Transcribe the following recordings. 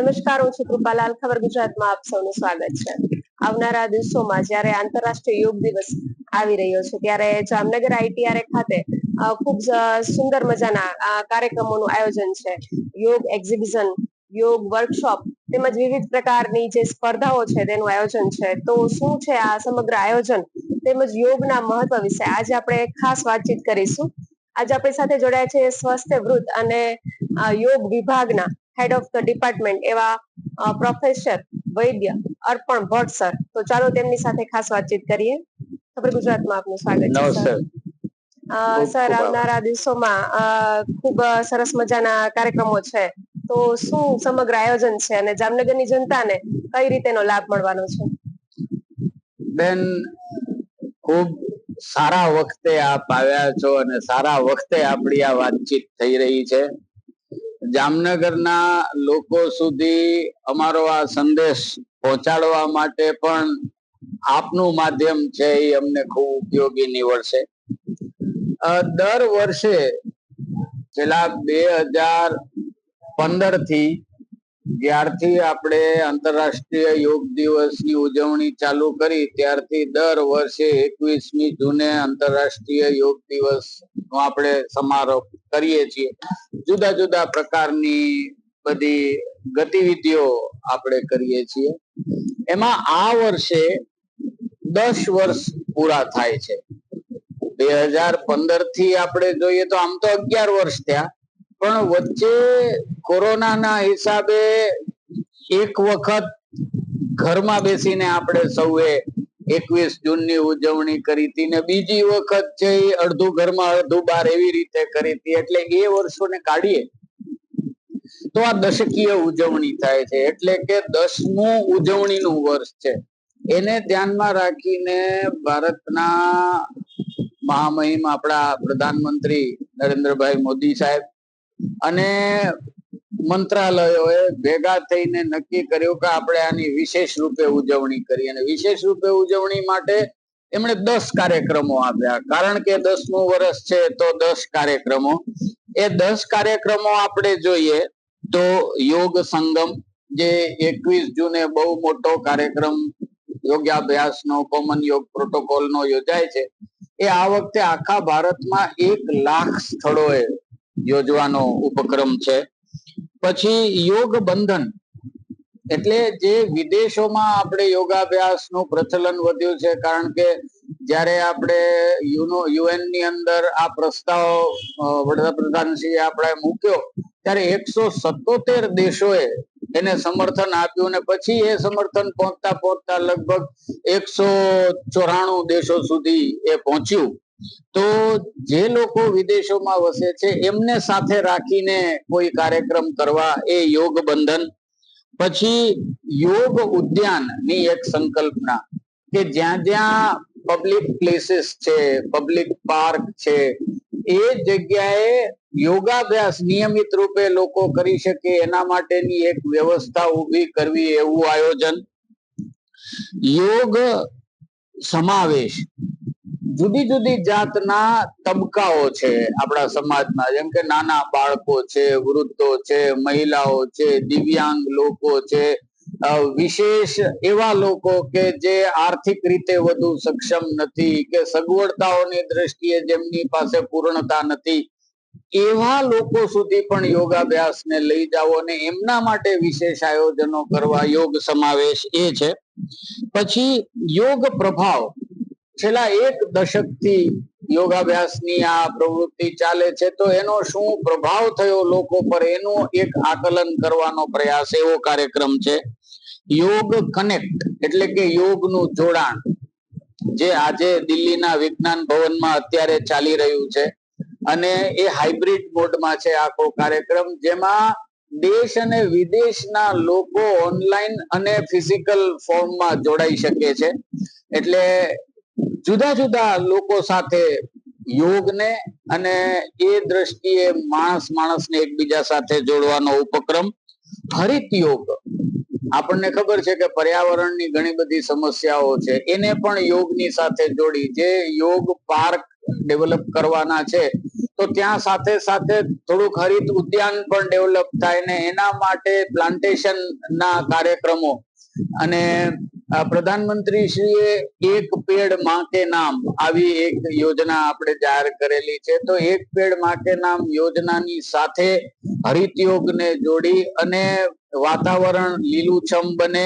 નમસ્કાર, હું છું કૃપાલાલ. ખબર ગુજરાતમાં આપ સૌનું સ્વાગત છે. આવનારા દિવસોમાં જ્યારે આંતરરાષ્ટ્રીય યોગ દિવસ આવી રહ્યો છે, ત્યારે જામનગર આઈટીઆરએ ખાતે ખૂબ સુંદર મજાના કાર્યક્રમોનું આયોજન છે. યોગ એક્ઝિબિશન, યોગ વર્કશોપ તેમજ વિવિધ પ્રકારની જે સ્પર્ધાઓ છે તેનું આયોજન છે. તો શું છે આ સમગ્ર આયોજન તેમજ યોગના મહત્વ વિશે? આજે આપણે ખાસ વાતચીત કરીશું. આજે આપણી સાથે જોડાયા છે સ્વસ્થ વૃદ્ધ અને યોગ વિભાગના હેડ ઓફ ધ ડિપાર્ટમેન્ટ એવા પ્રોફેસર વૈદ્ય અર્પણ ભટ્ટ સર તો ચાલો તેમની સાથે ખાસ વાતચીત કરીએ. ખબર ગુજરાતમાં આપનું સ્વાગત છે સર સર આવનારા દિવસોમાં ખૂબ સરસ મજાના કાર્યક્રમો છે. તો શું સમગ્ર આયોજન છે અને જામનગરની જનતાને કઈ રીતેનો લાભ મળવાનો છે? બેન ખૂબ સારા વખતે આપ આવ્યા છો અને સારા વખતે આપણી આ વાતચીત થઈ રહી છે. જામનગરના લોકો સુધી અમારો આ સંદેશ પહોંચાડવા માટે પણ આપનું માધ્યમ છે એ અમને ખૂબ ઉપયોગી નીવડશે. દર વર્ષે છેલ્લા બે હજાર પંદરથી જ્યારથી આપણે આંતરરાષ્ટ્રીય યોગ દિવસની ઉજવણી ચાલુ કરી ત્યારથી દર વર્ષે એકવીસમી જૂને આંતરરાષ્ટ્રીય યોગ દિવસ નો આપણે સમારોહ કરીએ છીએ. જુદા જુદા પ્રકારની બધી ગતિવિધિઓ આપણે કરીએ છીએ. એમાં આ વર્ષે દસ વર્ષ પૂરા થાય છે. બે હજાર પંદરથી આપણે જોઈએ તો આમ તો અગિયાર વર્ષ થયા. પણ વચ્ચે કોરોનાના હિસાબે એક વખત ઘરમાં બેસીને આપણે સૌએ એકવીસ જૂનની ઉજવણી કરી હતી ને બીજી વખત છે એ અડધું ઘરમાં અડધું બાર એવી રીતે કરી હતી. એટલે એ વર્ષોને કાઢીએ. તો આ દશકીય ઉજવણી થાય છે. એટલે કે દસમું ઉજવણીનું વર્ષ છે. એને ધ્યાનમાં રાખીને ભારતના મહામહિમ આપણા પ્રધાનમંત્રી નરેન્દ્રભાઈ મોદી સાહેબ અને મંત્રાલયોએ ભેગા થઈને નક્કી કર્યું કે આપણે આની વિશેષ રૂપે ઉજવણી કરી અને વિશેષ રૂપે ઉજવણી માટે એમણે દસ કાર્યક્રમો આપ્યા. કારણ કે દસમું વર્ષ છે તો દસ કાર્યક્રમો. એ દસ કાર્યક્રમો આપણે જોઈએ તો યોગ સંગમ જે એકવીસ જૂને બહુ મોટો કાર્યક્રમ યોગાભ્યાસનો કોમન યોગ પ્રોટોકોલનો યોજાય છે. એ આ વખતે આખા ભારતમાં એક લાખ સ્થળોએ યોજવાનો ઉપક્રમ છે. પછી યોગ બંધન. એટલે જે વિદેશોમાં આપણે યોગાભ્યાસનું પ્રચલન વધ્યું છે, કારણ કે જ્યારે આપણે યુનો, યુએનની અંદર આ પ્રસ્તાવ વડાપ્રધાનશ્રીએ આપણે મૂક્યો, ત્યારે એકસો સત્તોતેર દેશોએ એને સમર્થન આપ્યું અને પછી એ સમર્થન પહોંચતા પહોંચતા લગભગ એકસો ચોરાણું દેશો સુધી એ પહોંચ્યું. તો જે લોકો વિદેશોમાં વસે છે, એમને સાથે રાખીને કોઈ કાર્યક્રમ કરવા એ યોગ બંધન. પછી યોગ ઉદ્યાનની એક સંકલ્પના કે જ્યાં જ્યાં પબ્લિક પ્લેસીસ છે પબ્લિક પાર્ક છે, એ જગ્યાએ યોગાભ્યાસ નિયમિત રૂપે લોકો કરી શકે, એના માટેની એક વ્યવસ્થા ઊભી કરવી એવું આયોજન. યોગ સમાવેશ જુદી જુદી જાતના તબકાઓ છે આપણા સમાજમાં. જેમ કે નાના બાળકો છે, વૃદ્ધો છે, મહિલાઓ છે, દિવ્યાંગ લોકો છે. વિશેષ એવા લોકો કે જે આર્થિક રીતે વધુ સક્ષમ નથી કે સગવડતાઓની દ્રષ્ટિએ જેમની પાસે પૂર્ણતા નથી. એવા લોકો સુધી પણ યોગાભ્યાસને લઈ જાઓ અને એમના માટે વિશેષ આયોજનો કરવા યોગ સમાવેશ એ છે. પછી યોગ પ્રભાવ. છેલ્લા એક દશકથી યોગાભ્યાસની આ પ્રવૃત્તિ ચાલે છે, તો એનો શું પ્રભાવ થયો લોકો પર? એનું એક આકલન કરવાનો પ્રયાસ, એવો કાર્યક્રમ છે. યોગ કનેક્ટ એટલે કે યોગનું જોડાણ, જે આજે દિલ્હીના વિજ્ઞાન ભવનમાં અત્યારે ચાલી રહ્યું છે. અને એ હાઇબ્રિડ મોડમાં છે આખો કાર્યક્રમ, જેમાં દેશ અને વિદેશના લોકો ઓનલાઈન અને ફિઝિકલ ફોર્મમાં જોડાઈ શકે છે. એટલે જુદા જુદા લોકો સાથે યોગને અને એ દ્રષ્ટિએ માણસ માણસને એકબીજા સાથે જોડવાનો ઉપક્રમ હરિત યોગ. આપણને ખબર છે કે પર્યાવરણની ઘણી બધી સમસ્યાઓ છે. એને પણ યોગની સાથે જોડી. જે યોગ પાર્ક ડેવલપ કરવાના છે, તો ત્યાં સાથે સાથે થોડુંક હરિત ઉદ્યાન પણ ડેવલપ થાય ને એના માટે પ્લાન્ટેશન ના કાર્યક્રમો અને પ્રધાનમંત્રી શ્રીએ એક પેડમાં કે નામ આવી એક યોજના આપણે જાહેર કરેલી છે. તો એક પેડમાં કે નામ યોજનાની સાથે હરિત યોગને જોડી અને વાતાવરણ લીલુંછમ બને,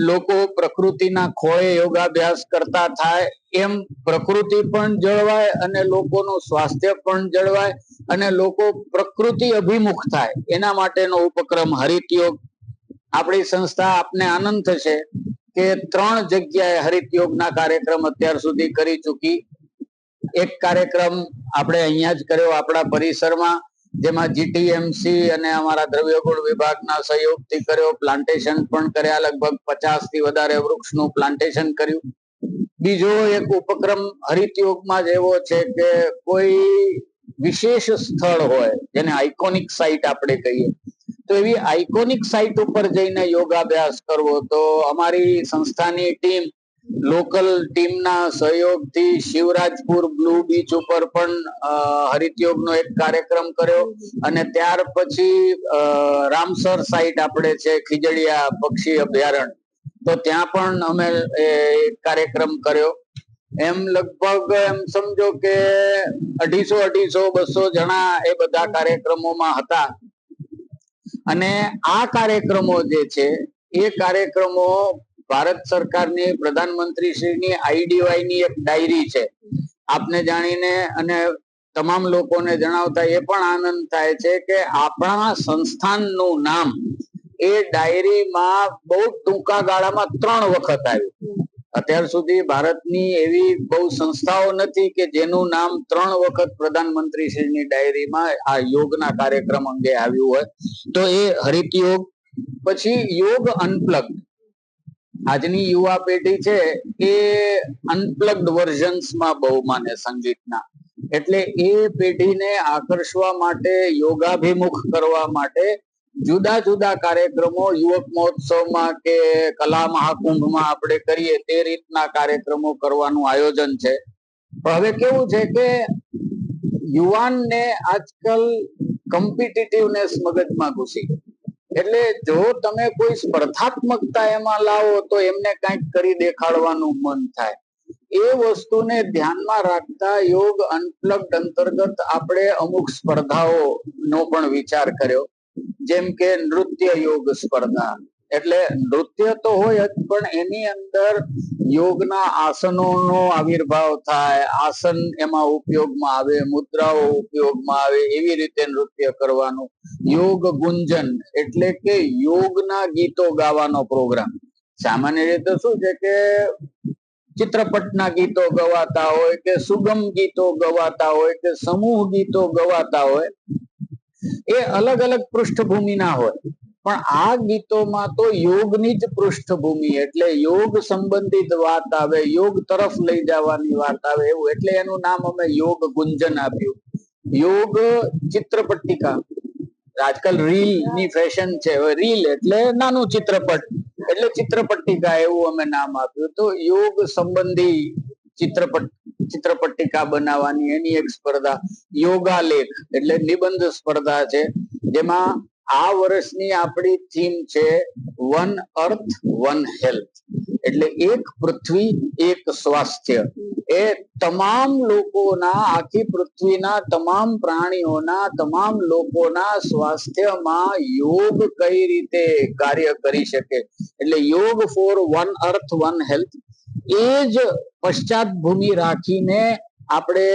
લોકો પ્રકૃતિના ખોળે યોગાભ્યાસ કરતા થાય, એમ પ્રકૃતિ પણ જળવાય અને લોકોનું સ્વાસ્થ્ય પણ જળવાય અને લોકો પ્રકૃતિ અભિમુખ થાય. એના માટેનો ઉપક્રમ હરિત યોગ આપણી સંસ્થા આપને આનંદ થશે. કે ત્રણ જગ્યાએ હરિત યોગના કાર્યક્રમ અત્યાર સુધી કરી ચૂકી. એક કાર્યક્રમ આપણે અહીંયા જ કર્યો આપણા પરિસરમાં, જેમાં જીટીએમસી અને અમારા દ્રવ્યગુણ વિભાગના સહયોગથી કર્યો. પ્લાન્ટેશન પણ કર્યા, લગભગ પચાસથી વધારે વૃક્ષનું પ્લાન્ટેશન કર્યું. બીજો એક ઉપક્રમ હરિત યોગમાં જ એવો છે કે કોઈ વિશેષ સ્થળ હોય, જેને આઇકોનિક સાઇટ આપણે કહીએ તો એવી આઇકોનિક સાઇટ ઉપર જઈને યોગાભ્યાસ કરવો, તો અમારી સંસ્થાની ટીમ લોકલ ટીમના સહયોગથી શિવરાજપુર બ્લુ બીચ ઉપર પણ હરિતયોગનો એક કાર્યક્રમ કર્યો અને ત્યાર પછી રામસર સાઇટ આપણે છે ખીજડીયા પક્ષી અભયારણ્ય તો ત્યાં પણ અમે કાર્યક્રમ કર્યો. એમ લગભગ, એમ સમજો કે અઢીસો અઢીસો બસો જણા એ બધા કાર્યક્રમોમાં હતા. અને આ કાર્યક્રમો જે છે, એ કાર્યક્રમો ભારત સરકારની પ્રધાનમંત્રી શ્રીની આઈડીવાયની એક ડાયરી છે. આપને જાણીને અને તમામ લોકોને જણાવતા એ પણ આનંદ થાય છે કે આપણા સંસ્થાનનું નામ એ ડાયરીમાં બહુ ટૂંકા ગાળામાં ત્રણ વખત આવ્યું. અત્યાર સુધી ભારતની એવી બહુ સંસ્થાઓ નથી કે જેનું નામ ત્રણ વખત પ્રધાનમંત્રી શ્રીની ડાયરીમાં આ યોગના કાર્યક્રમ અંગે આવ્યું હોય. તો એ હરિત યોગ, પછી યોગ અનપ્લગ આજની યુવા પેઢી છે એ અનપ્લગ્ડ વર્ઝન્સમાં બહુ માને સંગીતના. એટલે એ પેઢીને આકર્ષવા માટે, યોગાભિમુખ કરવા માટે જુદા જુદા કાર્યક્રમો યુવક મહોત્સવમાં કે કલા મહાકુંભમાં આપણે કરીએ તે રીતના કાર્યક્રમો કરવાનું આયોજન છે. હવે કેવું છે કે યુવાનને આજકાલ કમ્પિટિટિવનેસ મગજમાં ઘૂસી એટલે જો તમે કોઈ સ્પર્ધાત્મકતા એમાં લાવો તો એમને કંઈક કરી દેખાડવાનું મન થાય. એ વસ્તુને ધ્યાનમાં રાખતા યોગ અનપ્લગ્ડ અંતર્ગત આપણે અમુક સ્પર્ધાઓ નો પણ વિચાર કર્યો. જેમ કે નૃત્ય યોગ સ્પર્ધા. એટલે નૃત્ય તો હોય જ, પણ એની અંદર યોગના આસનોનો આવિર્ભાવ થાય. આસન એમાં ઉપયોગમાં આવે, મુદ્રાઓ ઉપયોગમાં આવે, એવી રીતે નૃત્ય કરવાનું. યોગ ગુંજન એટલે કે યોગના ગીતો ગાવાનો પ્રોગ્રામ. સામાન્ય રીતે શું છે કે ચિત્રપટના ગીતો ગવાતા હોય કે સુગમ ગીતો ગવાતા હોય કે સમૂહ ગીતો ગવાતા હોય એ અલગ અલગ પૃષ્ઠભૂમિના હોય. પણ આ ગીતોમાં તો યોગની જ પૃષ્ઠભૂમિ એટલે યોગ સંબંધિત વાત આવે, યોગ તરફ લઈ જવાની વાત આવે એવું. એટલે એનું નામ અમે યોગ ગુંજન આપ્યું. યોગ ચિત્રપટ્ટિકા. આજકાલ રીલની ફેશન છે. રીલ એટલે નાનું ચિત્રપટ. એટલે ચિત્રપટ્ટિકા એવું અમે નામ આપ્યું. તો યોગ સંબંધી ચિત્રપટ ચિત્રપટ્ટિકા બનાવવાની, એની એક સ્પર્ધા યોગા એટલે નિબંધ સ્પર્ધા છે. જેમાં આ વર્ષની આપણી થીમ છે વન અર્થ, વન હેલ્થ. એટલે એક પૃથ્વી, એક સ્વાસ્થ્ય. એ તમામ લોકોના, આખી પૃથ્વીના તમામ પ્રાણીઓના, તમામ લોકોના સ્વાસ્થ્યમાં યોગ કઈ રીતે કાર્ય કરી શકે? એટલે yoga for one earth one health એ જ પશ્ચાત ભૂમિ રાખીને આપણે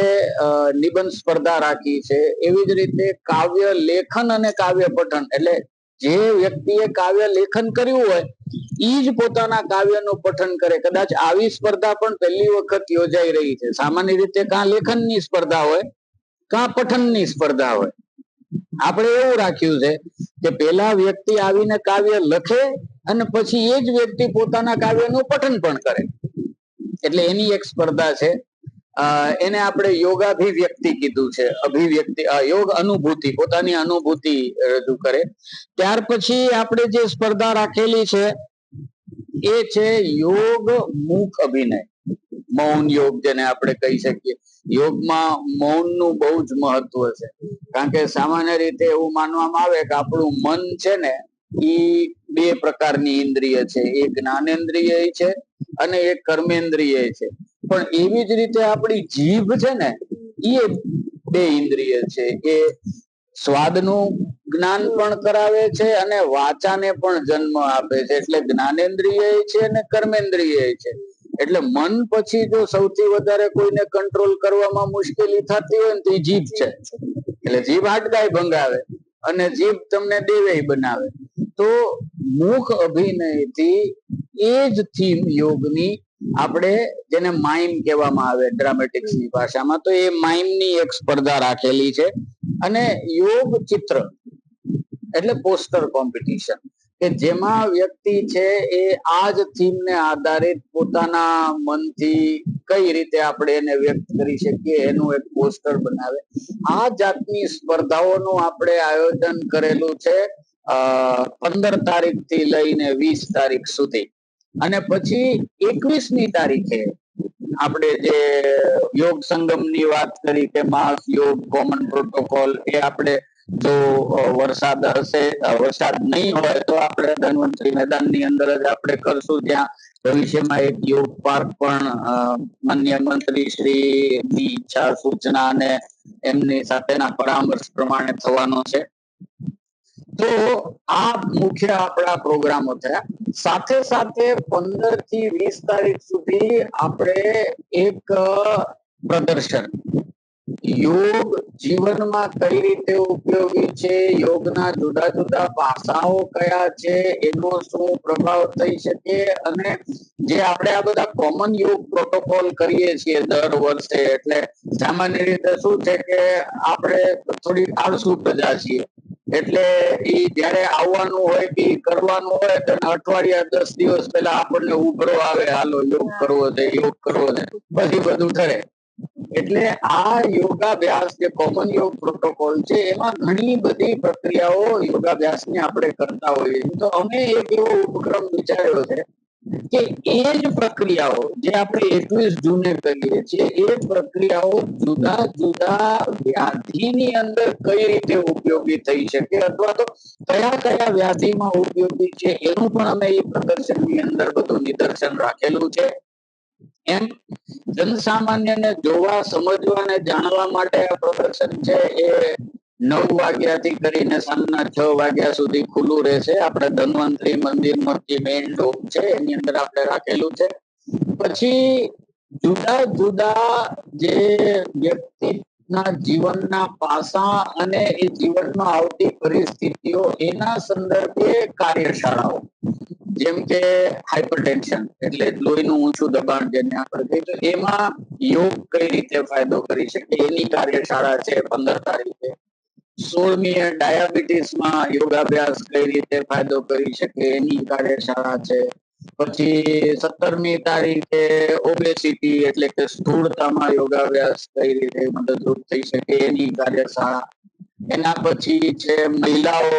નિબંધ સ્પર્ધા રાખી છે. એવી જ રીતે કાવ્ય લેખન અને કાવ્ય પઠન, એટલે જે વ્યક્તિએ કાવ્ય લેખન કર્યું હોય ઈ જ પોતાના કાવ્યનું પઠન કરે. કદાચ આવી સ્પર્ધા પણ પહેલી વખત યોજાઈ રહી છે. સામાન્ય રીતે કાં લેખનની સ્પર્ધા હોય, કાં પઠનની સ્પર્ધા હોય. આપણે એવું રાખ્યું છે કે પેલા વ્યક્તિ આવીને કાવ્ય લખે અને પછી એ જ વ્યક્તિ પોતાના કાવ્યનું પઠન પણ કરે. એટલે એની એક સ્પર્ધા છે. એને આપણે યોગાભિવ્યક્તિ કીધું છે. અભિવ્યક્તિ યોગ અનુભૂતિ, પોતાની અનુભૂતિ રજૂ કરે. ત્યાર પછી આપણે જે સ્પર્ધા રાખેલી છે, એ છે યોગ મુખ અભિનય. મૌન યોગ જેને આપણે કહી શકીએ. યોગમાં મૌનનું બહુ જ મહત્વ છે. કારણ કે સામાન્ય રીતે એવું માનવામાં આવે કે આપણું મન છે ને એ બે પ્રકારની ઇન્દ્રિય છે. એક જ્ઞાનેન્દ્રિય છે અને એ કર્મેન્દ્રિય છે. પણ એવી જ રીતે આપણી જીભ છે ને એ બે ઇન્દ્રિય છે. એ સ્વાદનું જ્ઞાન પણ કરાવે છે અને વાચાને પણ જન્મ આપે છે. એટલે જ્ઞાનેન્દ્રિય છે અને કર્મેન્દ્રિય છે. એટલે મન પછી જો સૌથી વધારે કોઈને કંટ્રોલ કરવામાં મુશ્કેલી થતી હોય ને તો એ જીભ છે. એટલે જીભ હાટગાય ભંગાવે અને જીભ તમને દેવે બનાવે. તો મુખ અભિનયથી એ જ થીમ યોગની આપણે જેને માઇમ કહેવામાં આવે ડ્રામેટિક્સની ભાષામાં, તો એ માઇમની એક સ્પર્ધા રાખેલી છે. અને યોગ ચિત્ર, એટલે પોસ્ટર કોમ્પિટિશન કે જેમાં વ્યક્તિ છે એ આ જ થીમ ને આધારિત પોતાના મનથી કઈ રીતે આપણે એને વ્યક્ત કરી શકીએ, એનું એક પોસ્ટર બનાવે. આ જાતની સ્પર્ધાઓનું આપણે આયોજન કરેલું છે પંદર તારીખથી લઈને વીસ તારીખ સુધી. અને પછી એકવીસમી તારીખે આપણે જે યોગ સંગમની વાત કરી કે માસ યોગ કોમન પ્રોટોકોલ એ આપણે જો વરસાદ હશે વરસાદ નહીં હોય તો આપણે ધન્વંતરી મેદાનની અંદર જ આપણે કરશું. ત્યાં ભવિષ્યમાં એક યોગ પાર્ક પણ માન્ય મંત્રી શ્રી ની ઈચ્છા સૂચના અને એમની સાથેના પરામર્શ પ્રમાણે થવાનો છે. તો આ મુખ્ય આપણા પ્રોગ્રામો થયા સાથે સાથે પંદરથી વીસ તારીખ સુધી આપણે એક પ્રદર્શન. યોગ જીવનમાં કઈ રીતે ઉપયોગી છે? યોગના જુદા જુદા પાસાઓ કયા છે? એનો શું પ્રભાવ થઈ શકે? અને જે આપણે આ બધા કોમન યોગ પ્રોટોકોલ કરીએ છીએ દર વર્ષે, એટલે સામાન્ય રીતે શું છે કે આપણે થોડી આળસુ પ્રજા છીએ. એટલે ઈ જયારે આવવાનું હોય કે કરવાનું હોય, તો અઠવાડિયા દસ દિવસ પહેલા આપણને ઉભરો આવે, હાલો, યોગ કરવો છે, યોગ કરવો છે. પછી બધું ઠરે એટલે આ યોગાભ્યાસ જે કોમન યોગ પ્રોટોકોલ છે, એમાં ઘણી બધી પ્રક્રિયાઓ યોગાભ્યાસ ને આપણે કરતા હોઈએ તો અમે એક એવો ઉપક્રમ વિચાર્યો છે કે એ જ પ્રક્રિયાઓ જે આપણે એકવીસ જૂને કરીએ છીએ, એ પ્રક્રિયાઓ જુદા જુદા વ્યાધિની અંદર કઈ રીતે ઉપયોગી થઈ શકે અથવા તો કયા કયા વ્યાધિમાં ઉપયોગી છે, એનું પણ અમે એ પ્રદર્શનની અંદર બધું નિદર્શન રાખેલું છે. એમ જનસામાન્યને જોવા, સમજવા અને જાણવા માટે આ પ્રદર્શન છે એ નવ વાગ્યાથી કરીને સાંજના છ વાગ્યા સુધી ખુલ્લું રહેશે. આપણે ધન્વંતરી મંદિરનો જે મેઇન ડોમ છે. એની અંદર આપણે રાખેલું છે. પછી જુદા જુદા જે વ્યક્તિના જીવનના પાસા અને એ જીવનમાં આવતી પરિસ્થિતિઓ, એના સંદર્ભે કાર્યશાળાઓ. જેમ કે હાઇપરટેન્શન એટલે લોહીનું ઊંચું દબાણ જેને આપણે કહીએ એમાં યોગ કઈ રીતે ફાયદો કરી શકે? એની કાર્યશાળા છે પંદર તારીખે. સોળમી ડાયાબિટીસમાં યોગાભ્યાસ કઈ રીતે ફાયદો કરી શકે એની કાર્યશાળા છે. પછી સત્તરમી તારીખે ઓબેસિટી એટલે કે સ્થૂળતામાં યોગાભ્યાસ કઈ રીતે મદદરૂપ થઈ શકે એની કાર્યશાળા. એના પછી છે મહિલાઓ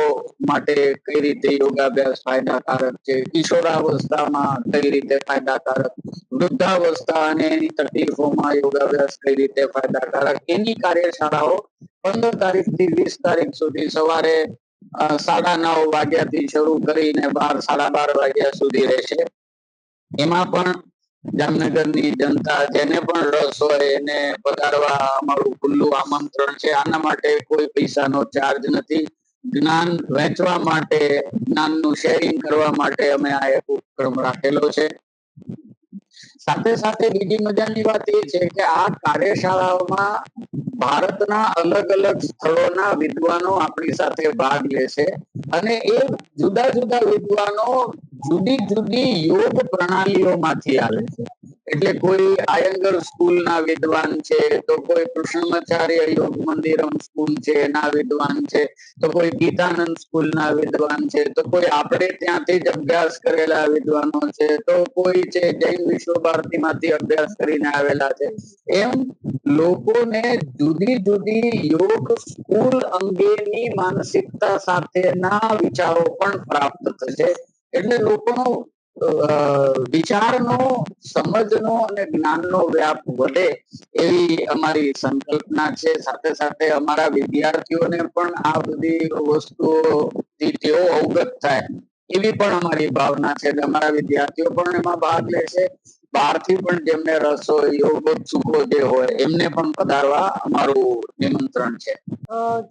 માટે કઈ રીતે યોગાભ્યાસ ફાયદાકારક છે. કિશોરાવસ્થામાં કઈ રીતે ફાયદાકારક, વૃદ્ધાવસ્થા અને એની તકલીફોમાં યોગાભ્યાસ કઈ રીતે ફાયદાકારક એની કાર્યશાળાઓ પંદર તારીખથી વીસ તારીખ સુધી સવારે સાડા નવ વાગ્યા થી શરૂ કરીને બાર, સાડા બાર વાગ્યા સુધી રહેશે. એમાં પણ જામનગરની જનતા જેને પણ રસ હોય એને પધારવા અમારું ખુલ્લું આમંત્રણ છે. આના માટે કોઈ પૈસાનો ચાર્જ નથી. જ્ઞાન વહેંચવા માટે, જ્ઞાનનું શેરિંગ કરવા માટે અમે આ એક ઉપક્રમ રાખેલો છે. સાથે સાથે બીજી મજાની વાત એ છે કે આ કાર્યશાળાઓમાં ભારતના અલગ અલગ સ્થળોના વિદ્વાનો આપણી સાથે ભાગ લે છે અને એ જુદા જુદા વિદ્વાનો જુદી જુદી યોગ પ્રણાલીઓમાંથી આવે છે. એટલે કોઈ આયંગર સ્કૂલના વિદ્વાન છે, તો કોઈ કૃષ્ણમાચાર્ય યોગ મંદિરમ સ્કૂલ છે, એના વિદ્વાન છે, તો કોઈ ગીતાનંદ સ્કૂલના વિદ્વાન છે, તો કોઈ આપણે ત્યાંથી જ અભ્યાસ કરેલા વિદ્વાનો છે, તો કોઈ છે જૈન વિશ્વ ભારતીમાંથી અભ્યાસ કરીને આવેલા છે. એમ લોકોને જુદી જુદી યોગ સ્કૂલ અંગેની માનસિકતા સાથેના વિચારો પણ પ્રાપ્ત થશે. એટલે લોકોનો વિચારનો, સમજનો અને જ્ઞાનનો વ્યાપ વધે એવી અમારી સંકલ્પના છે. સાથે સાથે અમારા વિદ્યાર્થીઓને પણ આ બધી વસ્તુઓથી તેઓ અવગત થાય એવી પણ અમારી ભાવના છે. અને અમારા વિદ્યાર્થીઓ પણ એમાં ભાગ લે છે. બહારથી પણ જેમને રસ હોય યોગોત્સુકો જે હોય, એમને પણ પધારવા અમારું નિમંત્રણ છે.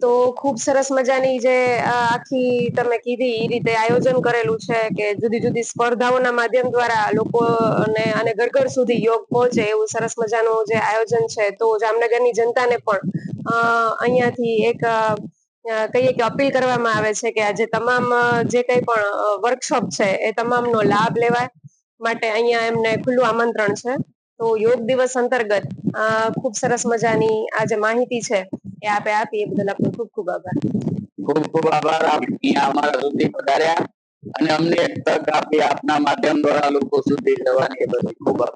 તો ખૂબ સરસ મજાની જે આખી તમે કીધી એ રીતે આયોજન કરેલું છે કે જુદી જુદી સ્પર્ધાઓના માધ્યમ દ્વારા લોકોને અને ઘર ઘર સુધી યોગ પહોંચે એવું સરસ મજાનું જે આયોજન છે. તો જામનગરની જનતાને પણ અહીંયાથી એક કહીએ કે અપીલ કરવામાં આવે છે કે આજે તમામ જે કંઈ પણ વર્કશોપ છે, એ તમામનો લાભ લેવાય. માટે અહીંયા એમને ખુલ્લું આમંત્રણ છે. તો યોગ દિવસ અંતર્ગત ખૂબ સરસ મજાની આ જે માહિતી છે એ આપે આપી. એ બદલ આપનો ખૂબ ખૂબ આભાર. ખૂબ ખૂબ આભાર. આપ અમારા સુધી પધાર્યા. અને અમને એક તક આપી આપના માધ્યમ દ્વારા લોકો સુધી જવાની બધી ખૂબ આભાર.